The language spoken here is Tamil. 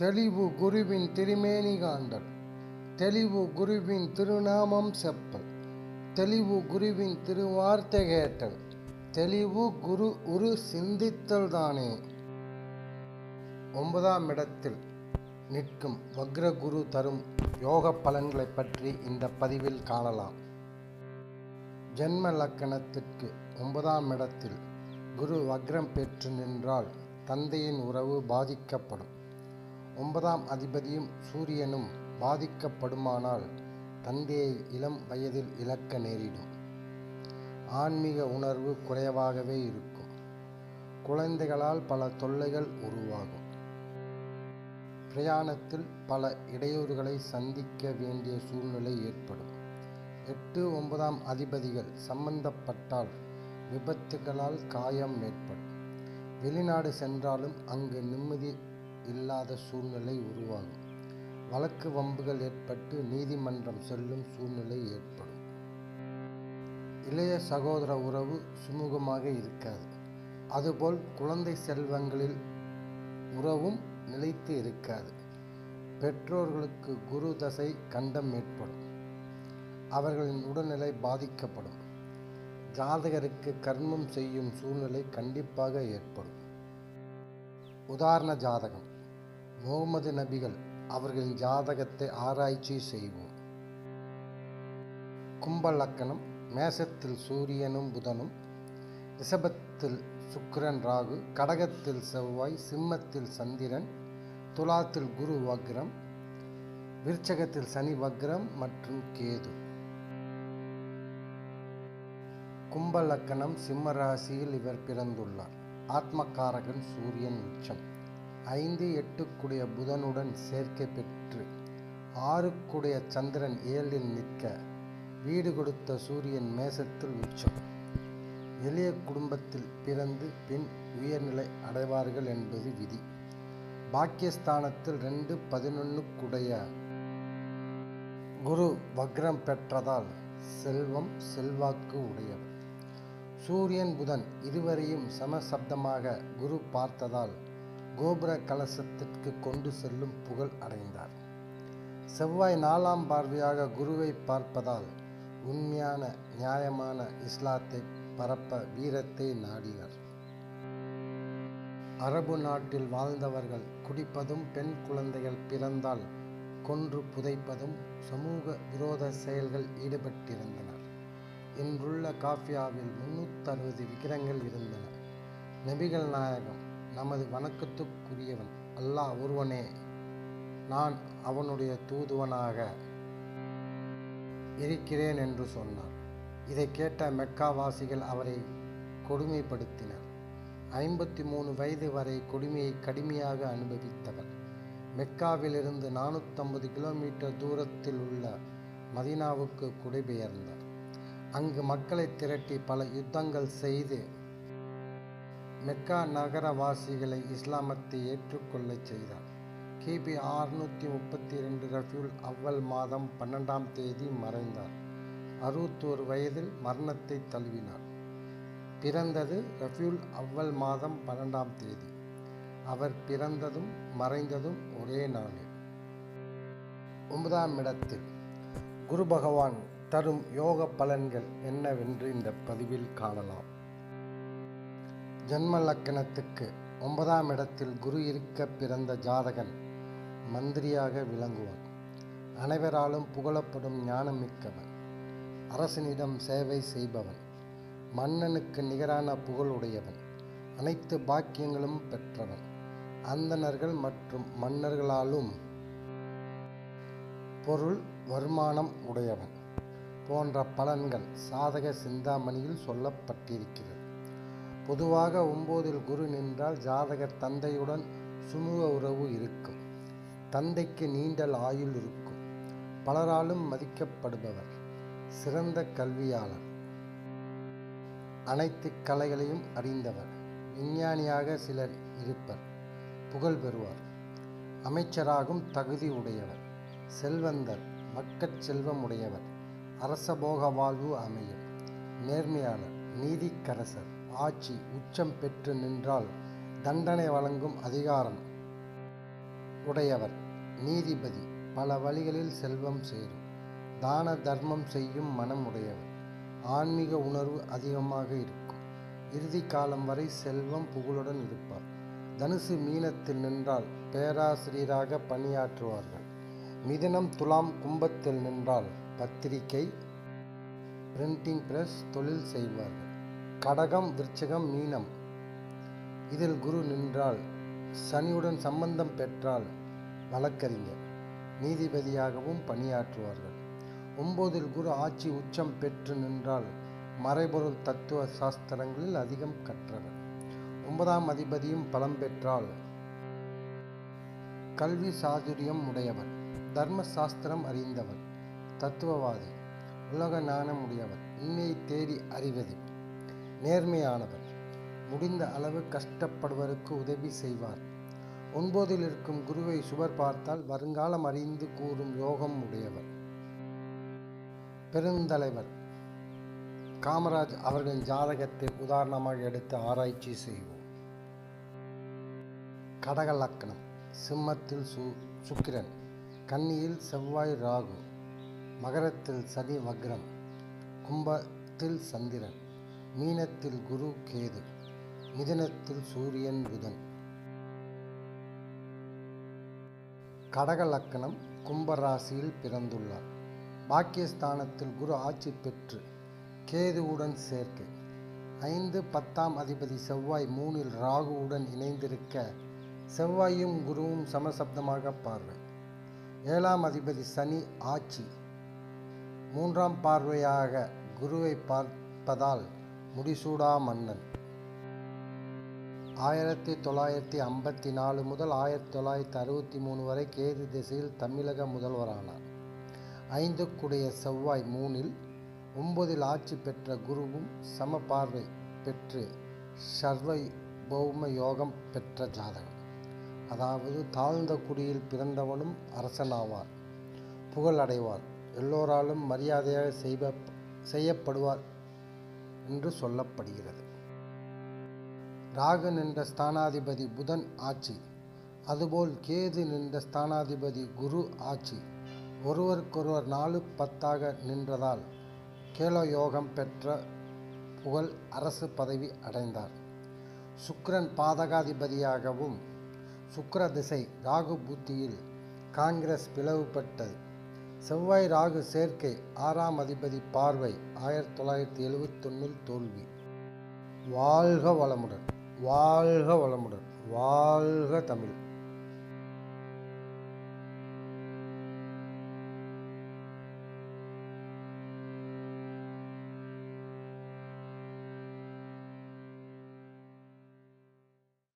தெளிவு குருவின் திருமேனி காண்டல் தெளிவு குருவின் திருநாமம் செப்பல். தெளிவு குருவின் திருவார்த்தை கேட்டல். தெளிவு குரு உரு சிந்தித்தல் தானே. ஒன்பதாம் இடத்தில் நிற்கும் வக்ரகுரு தரும் யோக பலன்களை பற்றி இந்த பதிவில் காணலாம். ஜென்ம லக்கணத்திற்கு ஒன்பதாம் இடத்தில் குரு வக்ரம் பெற்று நின்றால் தந்தையின் உறவு பாதிக்கப்படும். ஒன்பதாம் அதிபதியும் சூரியனும் பாதிக்கப்படுமானால் தந்தையை இளம் வயதில் இழக்க நேரிடும். ஆன்மீக உணர்வு குறைவாகவே இருக்கும். குழந்தைகளால் பல தொல்லைகள் உருவாகும். பிரயாணத்தில் பல இடையூறுகளை சந்திக்க வேண்டிய சூழ்நிலை ஏற்படும். எட்டு ஒன்பதாம் அதிபதிகள் சம்பந்தப்பட்டால் விபத்துகளால் காயம் ஏற்படும். வெளிநாடு சென்றாலும் அங்கு நிம்மதி இல்லாத சூழ்நிலை உருவாகும். வழக்கு வம்புகள் ஏற்பட்டு நீதிமன்றம் செல்லும் சூழ்நிலை ஏற்படும். இளைய சகோதர உறவு சுமூகமாக இருக்காது. அதுபோல் குழந்தை செல்வங்களில் உறவும் நிலைத்து இருக்காது. பெற்றோர்களுக்கு குரு தசை கண்டம் ஏற்படும். அவர்களின் உடல்நிலை பாதிக்கப்படும். ஜாதகருக்கு கர்மம் செய்யும் சூழ்நிலை கண்டிப்பாக ஏற்படும். உதாரண ஜாதகம். முகமது நபிகள் அவர்களின் ஜாதகத்தை ஆராய்ச்சி செய்வோம். கும்பலக்கணம் மேசத்தில் சூரியனும் புதனும் ரிஷபத்தில் சுக்கிரன் ராகு கடகத்தில் செவ்வாய் சிம்மத்தில் சந்திரன் துலாத்தில் குரு வக்ரம் விருச்சகத்தில் சனி வக்ரம் மற்றும் கேது. கும்பலக்கணம் சிம்ம ராசியில் இவர் பிறந்துள்ளார். ஆத்மகாரகன் சூரியன் உச்சம். ஐந்து எட்டுக்குடைய புதனுடன் சேர்க்கை பெற்று ஆறுக்குடைய சந்திரன் ஏழில் நிற்க வீடு கொடுத்த சூரியன் மேசத்தில் உச்சம். எளிய குடும்பத்தில் பிறந்து பின் உயர்நிலை அடைவார்கள் என்பது விதி. பாக்கியஸ்தானத்தில் ரெண்டு பதினொன்றுக்குடைய குரு வக்ரம் பெற்றதால் செல்வம் செல்வாக்கு உடையவர். சூரியன் புதன் இருவரையும் சமசப்தமாக குரு பார்த்ததால் கோபுர கலசத்திற்கு கொண்டு செல்லும் புகழ் அடைந்தார். செவ்வாய் நாலாம் பார்வையாக குருவை பார்ப்பதால் உண்மையான நியாயமான இஸ்லாத்தை பரப்ப வீரத்தை நாடினர். அரபு நாட்டில் வாழ்ந்தவர்கள் குடிப்பதும் பெண் குழந்தைகள் பிறந்தால் கொன்று புதைப்பதும் சமூக விரோத செயல்கள் ஈடுபட்டிருந்தனர். இன்றுள்ள காஃபியாவில் முன்னூற்றறுபது விக்கிரங்கள் இருந்தன. நபிகள் நாயகம் நமது வணக்கத்துக்குரியவன். அல்லாஹ் ஒருவனே நான் அவனுடைய தூதுவனாக இருக்கிறேன் என்று சொன்னார் இதை கேட்ட மெக்காவாசிகள் அவரை கொடுமைப்படுத்தினர். ஐம்பத்தி மூணு வயது வரை கொடுமையை கடுமையாக அனுபவித்தவர். மெக்காவிலிருந்து நானூற்றம்பது கிலோமீட்டர் தூரத்தில் உள்ள மதினாவுக்கு குடிபெயர்ந்தார். அங்கு மக்களை திரட்டி பல யுத்தங்கள் செய்து மெக்கா நகரவாசிகளை இஸ்லாமத்தை ஏற்றுக்கொள்ளச் செய்தார். கிபி ஆறுநூற்றி முப்பத்தி ரெண்டு ரஃபியுல் அவ்வல் மாதம் பன்னெண்டாம் தேதி மறைந்தார். அறுபத்தோரு வயதில் மரணத்தை தழுவினார். பிறந்தது ரஃபியுல் அவ்வல் மாதம் பன்னெண்டாம் தேதி. அவர் பிறந்ததும் மறைந்ததும் ஒரே நாளில் ஒன்பதாம் இடத்தில் குரு பகவான் தரும் யோக பலன்கள் என்னவென்று இந்த பதிவில் காணலாம். ஜென்ம லக்கணத்துக்கு ஒன்பதாம் இடத்தில் குரு இருக்க பிறந்த ஜாதகன் மந்திரியாக விளங்குவான் அனைவராலும் புகழப்படும் ஞானமிக்கவன். அரசனிடம் சேவை செய்பவன். மன்னனுக்கு நிகரான புகழுடையவன் அனைத்து பாக்கியங்களும் பெற்றவன். அந்தணர்கள் மற்றும் மன்னர்களாலும் பொருள் வருமானம் உடையவன் போன்ற பலன்கள் சாதக சிந்தாமணியில் சொல்லப்பட்டிருக்கிறது. பொதுவாக ஒம்போதில் குரு நின்றால் ஜாதகர் தந்தையுடன் சுமூக உறவு இருக்கும். தந்தைக்கு நீண்டல் ஆயுள் இருக்கும். பலராலும் மதிக்கப்படுபவர். சிறந்த கல்வியாளர். அனைத்து கலைகளையும் அறிந்தவர். விஞ்ஞானியாக சிலர் இருப்பர். புகழ் பெறுவார். அமைச்சராகும் தகுதி உடையவர். செல்வந்தர். மக்கட் செல்வம் உடையவர். அரசபோக வாழ்வு அமையும். நேர்மையாளர். நீதிக்கரசர். ஆட்சி உச்சம் பெற்று நின்றால் தண்டனை வழங்கும் அதிகாரம் உடையவர் நீதிபதி பல வழிகளில் செல்வம் சேரும் தான தர்மம் செய்யும் மனம் உடையவர். ஆன்மீக உணர்வு அதிகமாக இருக்கும். இறுதி காலம் வரை செல்வம் புகழுடன் இருப்பார். தனுசு மீனத்தில் நின்றால் பேராசிரியராக பணியாற்றுவார்கள். மிதனம் துலாம் கும்பத்தில் நின்றால் பத்திரிகை பிரிண்டிங் பிரஸ் தொழில் செய்வார்கள். கடகம் விருச்சகம் மீனம். இதில் குரு நின்றால் சனியுடன் சம்பந்தம் பெற்றால் வழக்கறிஞர் நீதிபதியாகவும் பணியாற்றுவார்கள். ஒம்போதில் குரு ஆட்சி உச்சம் பெற்று நின்றால் மறைபொருள் தத்துவ சாஸ்திரங்களில் அதிகம் கற்றவர். ஒன்பதாம் அதிபதியும் பலம் பெற்றால் கல்வி சாதுரியம் உடையவர். தர்ம சாஸ்திரம் அறிந்தவர். தத்துவவாதி. உலக ஞானம் உடையவர். உண்மையை தேடி அறிவது. நேர்மையானவர். முடிந்த அளவு கஷ்டப்படுவருக்கு உதவி செய்வார். ஒன்பதில் இருக்கும் குருவை சுவர் பார்த்தால் வருங்காலம் அறிந்து கூறும் யோகம் உடையவர். பெருந்தலைவர். காமராஜ் அவர்களின் ஜாதகத்தை உதாரணமாக எடுத்து ஆராய்ச்சி செய்வோம். கடக லக்கணம் சிம்மத்தில் சு சுக்கிரன். கன்னியில் செவ்வாய் ராகு. மகரத்தில் சனி வக்ரம். கும்பத்தில் சந்திரன். மீனத்தில் குரு கேது மிதனத்தில் சூரியன் புதன். கடக லக்கணம் கும்பராசியில் பிறந்துள்ளார். பாக்கியஸ்தானத்தில் குரு ஆட்சி பெற்று கேதுவுடன் சேர்க்கை. ஐந்து பத்தாம் அதிபதி செவ்வாய் மூணில் ராகுவுடன் இணைந்திருக்க செவ்வாயும் குருவும் சமசப்தமாக பார்வை. ஏழாம் அதிபதி சனி ஆட்சி. மூன்றாம் பார்வையாக குருவை பார்ப்பதால் முடிசூடா மன்னன். ஆயிரத்தி தொள்ளாயிரத்தி ஐம்பத்தி நாலு முதல் ஆயிரத்தி தொள்ளாயிரத்தி அறுபத்தி மூணு வரை கேது திசையில் தமிழக முதல்வரானார். ஐந்துக்குடைய செவ்வாய் மூணில் ஒன்பதில் ஆட்சி பெற்ற குருவும் சம பார்வை பெற்று சர்வ பௌம யோகம் பெற்ற ஜாதகம் அதாவது தாழ்ந்த குடியில் பிறந்தவனும் அரசனாவார். புகழ் அடைவார் எல்லோராலும் மரியாதையாக செய்வ செய்யப்படுவார். என்று சொல்லப்படுகிறது. ராகு நின்ற ஸ்தானாதிபதி புதன் ஆட்சி. அதுபோல் கேது நின்ற ஸ்தானாதிபதி குரு ஆட்சி. ஒருவருக்கொருவர் நாலு பத்தாக நின்றதால் கேலயோகம் பெற்ற புகழ் அரசு பதவி அடைந்தார். சுக்கரன் பாதகாதிபதியாகவும் சுக்கர திசை ராகு புத்தியில் காங்கிரஸ் பிளவுபட்டது. செவ்வாய் ராகு சேர்க்கை ஆறாம் அதிபதி பார்வை ஆயிரத்தி தொள்ளாயிரத்தி எழுவத்தொன்னில் தோல்வி. வாழ்க வளமுடன் வாழ்க வளமுடன் வாழ்க தமிழ்.